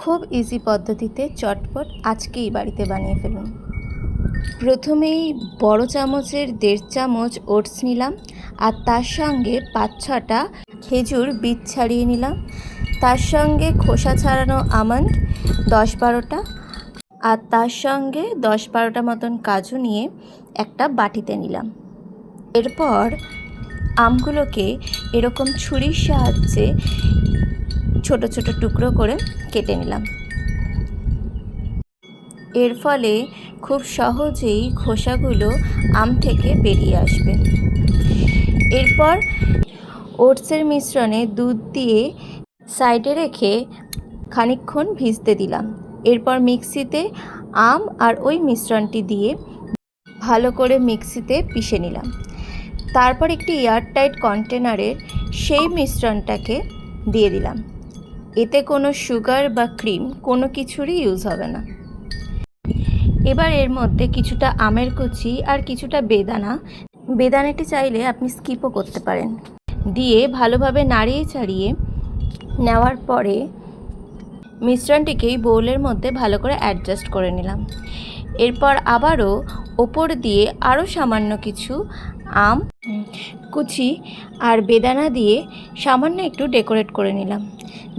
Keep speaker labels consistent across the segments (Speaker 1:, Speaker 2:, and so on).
Speaker 1: খুব ইজি পদ্ধতিতে চটপট আজকেই বাড়িতে বানিয়ে ফেলুন। প্রথমেই বড় চামচের দেড় চামচ ওটস নিলাম আর তার সঙ্গে পাঁচ ছটা খেজুর বীজ ছাড়িয়ে নিলাম। তার সঙ্গে খোসা ছাড়ানো আমন্ড দশ বারোটা আর তার সঙ্গে দশ বারোটা মতন কাজু নিয়ে একটা বাটিতে নিলাম। এরপর আমগুলোকে এরকম ছুরির সাহায্যে ছোট ছোট টুকরো করে কেটে নিলাম। এর ফলে খুব সহজেই খোসাগুলো আম থেকে বেরিয়ে আসবে। এরপর ওটসের মিশ্রণে দুধ দিয়ে সাইডে রেখে খানিকক্ষণ ভিজতে দিলাম। এরপর মিক্সিতে আম আর ওই মিশ্রণটি দিয়ে ভালো করে মিক্সিতে পিষে নিলাম। তারপর একটি এয়ারটাইট কন্টেনারের সেই মিশ্রণটাকে দিয়ে দিলাম। এতে কোনো সুগার বা ক্রিম কোনো কিছুরই ইউজ হবে না। এবার এর মধ্যে কিছুটা আমের কুচি আর কিছুটা বেদানা। বেদানাটি চাইলে আপনি স্কিপও করতে পারেন। দিয়ে ভালোভাবে নাড়িয়ে চাড়িয়ে নেওয়ার পরে মিশ্রণটিকে এই বোলের মধ্যে ভালো করে অ্যাডজাস্ট করে নিলাম। এরপর আবারও ওপর দিয়ে আরও সামান্য কিছু আম, কুচি আর বেদানা দিয়ে সামান্য একটু ডেকোরেট করে নিলাম,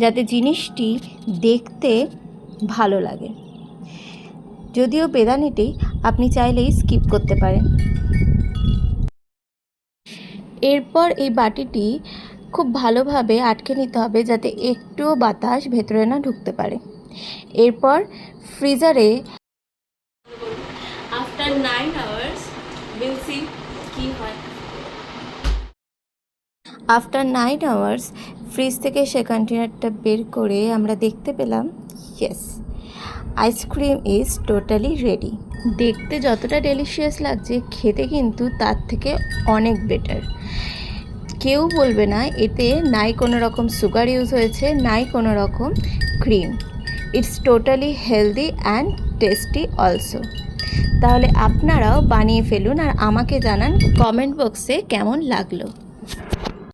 Speaker 1: যাতে জিনিসটি দেখতে ভালো লাগে। যদিও বেদানিটি আপনি চাইলেই স্কিপ করতে পারেন। এরপর এই বাটিটি খুব ভালোভাবে আটকে নিতে হবে যাতে একটুও বাতাস ভেতরে না ঢুকতে পারে। এরপর ফ্রিজারে
Speaker 2: after nine hours will see কি হয়।
Speaker 1: আফটার নাইন আওয়ার্স ফ্রিজ থেকে সে কন্টেনারটা বের করে আমরা দেখতে পেলাম yes ice cream is totally ready দেখতে যতটা ডেলিশিয়াস লাগছে খেতে কিন্তু তার থেকে অনেক বেটার কেউ বলবে না, এতে নাই কোনো রকম সুগার ইউজ হয়েছে, নাই কোনো রকম cream it's totally healthy and tasty also তাহলে আপনারাও বানিয়ে ফেলুন আর আমাকে জানান কমেন্ট বক্সে কেমন লাগল।